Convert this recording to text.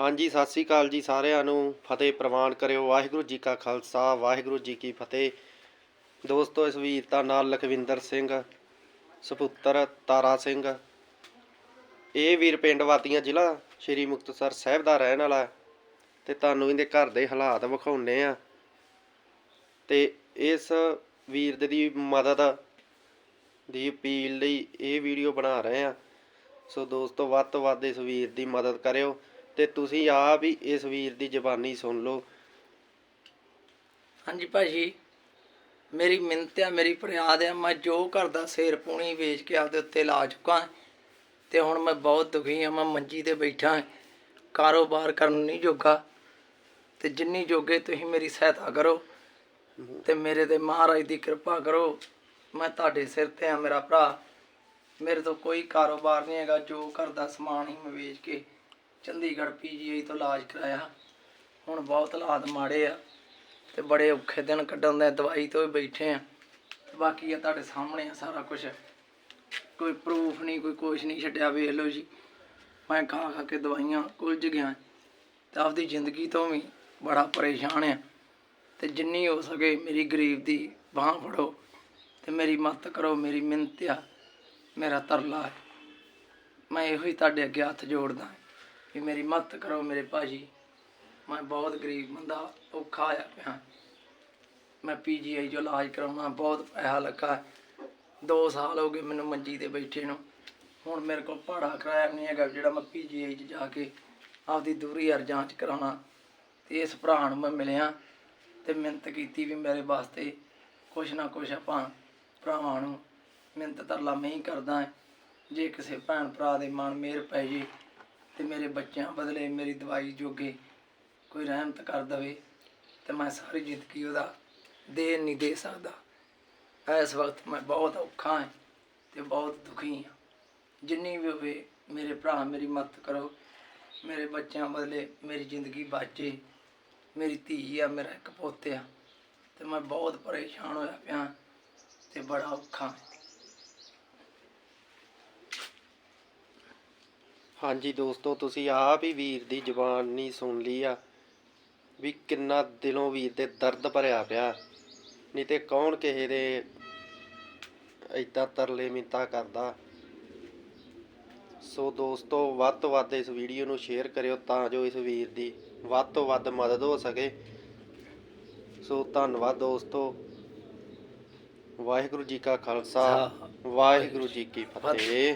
ਹਾਂਜੀ, ਸਤਿ ਸ੍ਰੀ ਅਕਾਲ ਜੀ ਸਾਰਿਆਂ ਨੂੰ। ਫਤਿਹ ਪ੍ਰਵਾਨ ਕਰਿਓ। ਵਾਹਿਗੁਰੂ ਜੀ ਕਾ ਖਾਲਸਾ, ਵਾਹਿਗੁਰੂ ਜੀ ਕੀ ਫਤਿਹ। ਦੋਸਤੋ, ਇਸ ਵੀਰ ਦਾ ਨਾਮ ਲਖਵਿੰਦਰ ਸਿੰਘ, ਸੁਪੁੱਤਰ ਤਾਰਾ ਸਿੰਘ। ਇਹ ਵੀਰ ਪਿੰਡ ਵਾਤੀਆਂ ਜ਼ਿਲ੍ਹਾ ਸ਼੍ਰੀ ਮੁਕਤਸਰ ਸਾਹਿਬ ਦਾ ਰਹਿਣ ਵਾਲਾ ਹੈ ਤੇ ਤੁਹਾਨੂੰ ਇਹਦੇ ਘਰ ਦੇ ਹਾਲਾਤ ਵਿਖਾਉਨੇ ਆ ਤੇ ਇਸ ਵੀਰ ਦੀ ਮਦਦ ਦੀ ਅਪੀਲ ਲਈ ਇਹ ਵੀਡੀਓ ਬਣਾ ਰਹੇ ਆ ਸੋ ਦੋਸਤੋ, ਵੱਧ ਤੋਂ ਵੱਧ ਇਸ ਵੀਰ ਦੀ ਮਦਦ ਕਰਿਓ। ਤੇ ਤੁਸੀਂ ਆਪ ਹੀ ਇਸ ਵੀਰ ਦੀ ਜ਼ਬਾਨੀ ਸੁਣ ਲਓ। ਹਾਂਜੀ ਭਾਜੀ, ਮੇਰੀ ਮਿੰਨਤ ਆ, ਮੇਰੀ ਫਰਿਆਦ ਆ, ਮੈਂ ਜੋ ਘਰ ਦਾ ਸਿਰ ਪੂਣੀ ਵੇਚ ਕੇ ਆਪਦੇ ਉੱਤੇ ਲਾ ਚੁੱਕਾ ਤੇ ਹੁਣ ਮੈਂ ਬਹੁਤ ਦੁਖੀ ਆ ਮੈਂ ਮੰਜੀ ਤੇ ਬੈਠਾ ਕਾਰੋਬਾਰ ਕਰਨ ਨਹੀਂ ਜੋਗਾ ਤੇ ਜਿੰਨੀ ਜੋਗੇ ਤੁਸੀਂ ਮੇਰੀ ਸਹਾਇਤਾ ਕਰੋ ਤੇ ਮੇਰੇ ਤੇ ਮਹਾਰਾਜ ਦੀ ਕਿਰਪਾ ਕਰੋ, ਮੈਂ ਤੁਹਾਡੇ ਸਿਰ ਤੇ ਆ ਮੇਰਾ ਭਰਾ। ਮੇਰੇ ਤੋਂ ਕੋਈ ਕਾਰੋਬਾਰ ਨਹੀਂ ਹੈਗਾ, ਜੋ ਘਰ ਦਾ ਸਮਾਨ ਹੀ ਮੈਂ ਵੇਚ ਕੇ ਚੰਡੀਗੜ੍ਹ ਪੀਜੀਆਈ ਤੋਂ ਇਲਾਜ ਕਰਾਇਆ। ਹੁਣ ਬਹੁਤ ਹਾਲਾਤ ਮਾੜੇ ਆ ਤੇ ਬੜੇ ਔਖੇ ਦਿਨ ਕੱਢਣ ਦੇ, ਦਵਾਈ ਤੋਂ ਵੀ ਬੈਠੇ ਆ। ਬਾਕੀ ਆ ਤੁਹਾਡੇ ਸਾਹਮਣੇ ਆ ਸਾਰਾ ਕੁਝ ਕੋਈ ਪ੍ਰੂਫ ਨਹੀਂ, ਕੋਈ ਕੁਛ ਨਹੀਂ ਛੱਡਿਆ, ਵੇਖ ਲਓ ਜੀ। ਮੈਂ ਖਾ ਖਾ ਕੇ ਦਵਾਈਆਂ ਕੁਲਝ ਗਿਆ। ਤੇ ਆਪਦੀ ਜ਼ਿੰਦਗੀ ਤੋਂ ਵੀ ਬੜਾ ਪਰੇਸ਼ਾਨ ਆ। ਤੇ ਜਿੰਨੀ ਹੋ ਸਕੇ ਮੇਰੀ ਗਰੀਬ ਦੀ ਬਾਹ ਫੜੋ ਤੇ ਮੇਰੀ ਮਦਦ ਕਰੋ, ਮੇਰੀ ਮਿਹਨਤ ਆ, ਮੇਰਾ ਤਰਲਾ। ਮੈਂ ਇਹੋ ਹੀ ਤੁਹਾਡੇ ਅੱਗੇ ਹੱਥ ਜੋੜਦਾ। ਕਿ ਮੇਰੀ ਮਦਦ ਕਰੋ ਮੇਰੇ ਭਾਜੀ। ਮੈਂ ਬਹੁਤ ਗਰੀਬ ਬੰਦਾ, ਔਖਾ ਆਇਆ ਪਿਆ। ਮੈਂ ਪੀਜੀਆਈ ਜੋ ਇਲਾਜ ਕਰਾਉਣਾ, ਬਹੁਤ ਪੈਸਾ ਲੱਗਾ। 2 ਸਾਲ ਹੋ ਗਏ ਮੈਨੂੰ ਮੰਜੀ ਤੇ ਬੈਠੇ ਨੂੰ। ਹੁਣ ਮੇਰੇ ਕੋਲ ਭਾੜਾ ਕਿਰਾਇਆ ਨਹੀਂ ਹੈਗਾ, ਜਿਹੜਾ ਮੈਂ ਪੀਜੀਆਈ 'ਚ ਜਾ ਕੇ ਆਪਦੀ ਦੂਰੀ ਹਰ ਜਾਂਚ ਕਰਾਉਣਾ। ਤੇ ਇਸ ਭਰਾ ਨੂੰ ਮੈਂ ਮਿਲਿਆ ਤੇ ਮਿਹਨਤ ਕੀਤੀ ਵੀ ਮੇਰੇ ਵਾਸਤੇ ਕੁਛ ਨਾ ਕੁਛ ਆਪਾਂ ਭਰਾਵਾਂ ਨੂੰ ਮਿਹਨਤ ਤਰਲਾ ਮੈਂ ਹੀ ਕਰਦਾ। ਜੇ ਕਿਸੇ ਭੈਣ ਭਰਾ ਦੇ ਮਨ ਮੇਰ ਪੈ ਜੇ ਤੇ ਮੇਰੇ ਬੱਚਿਆਂ ਬਦਲੇ ਮੇਰੀ ਦਵਾਈ ਜੋਗੇ ਕੋਈ ਰਹਿਮਤ ਕਰ ਦਵੇ ਤੇ ਮੈਂ ਸਾਰੀ ਜ਼ਿੰਦਗੀ ਉਹਦਾ ਦੇ ਨਹੀਂ ਦੇ ਸਕਦਾ। ਇਸ ਵਕਤ ਮੈਂ ਬਹੁਤ ਔਖਾ ਹਾਂ ਤੇ ਬਹੁਤ ਦੁਖੀ ਹਾਂ। ਜਿੰਨੀ ਵੀ ਹੋਵੇ ਮੇਰੇ ਭਰਾ ਮੇਰੀ ਮਦਦ ਕਰੋ, ਮੇਰੇ ਬੱਚਿਆਂ ਬਦਲੇ ਮੇਰੀ ਜ਼ਿੰਦਗੀ ਬਾਜੇ ਮੇਰੀ ਧੀ ਆ, ਮੇਰਾ ਇੱਕ ਪੁੱਤ ਆ ਤੇ ਮੈਂ ਬਹੁਤ ਪਰੇਸ਼ਾਨ ਹੋਇਆ ਪਿਆ ਤੇ ਬੜਾ ਔਖਾ ਹਾਂਜੀ ਦੋਸਤੋ ਤੁਸੀਂ ਆਪ ਹੀ ਵੀਰ ਦੀ ਜ਼ਬਾਨੀ ਸੁਣ ਲਈ ਆ ਵੀ ਕਿੰਨਾ ਦਿਲੋਂ ਵੀਰ ਤੇ ਦਰਦ ਭਰਿਆ ਪਿਆ। ਨਹੀਂ ਤੇ ਕੌਣ ਕਿਸੇ ਦੇ ਏਦਾਂ ਤਰਲੇ ਮਿੰਤਾ ਕਰਦਾ। ਸੋ ਦੋਸਤੋ ਵੱਧ ਤੋਂ ਵੱਧ ਇਸ ਵੀਡੀਓ ਨੂੰ ਸ਼ੇਅਰ ਕਰਿਓ ਤਾਂ ਜੋ ਇਸ ਵੀਰ ਦੀ ਵੱਧ ਤੋਂ ਵੱਧ ਮਦਦ ਹੋ ਸਕੇ। ਸੋ ਧੰਨਵਾਦ ਦੋਸਤੋ। ਵਾਹਿਗੁਰੂ ਜੀ ਕਾ ਖਾਲਸਾ ਵਾਹਿਗੁਰੂ ਜੀ ਕੀ ਫਤਿਹ।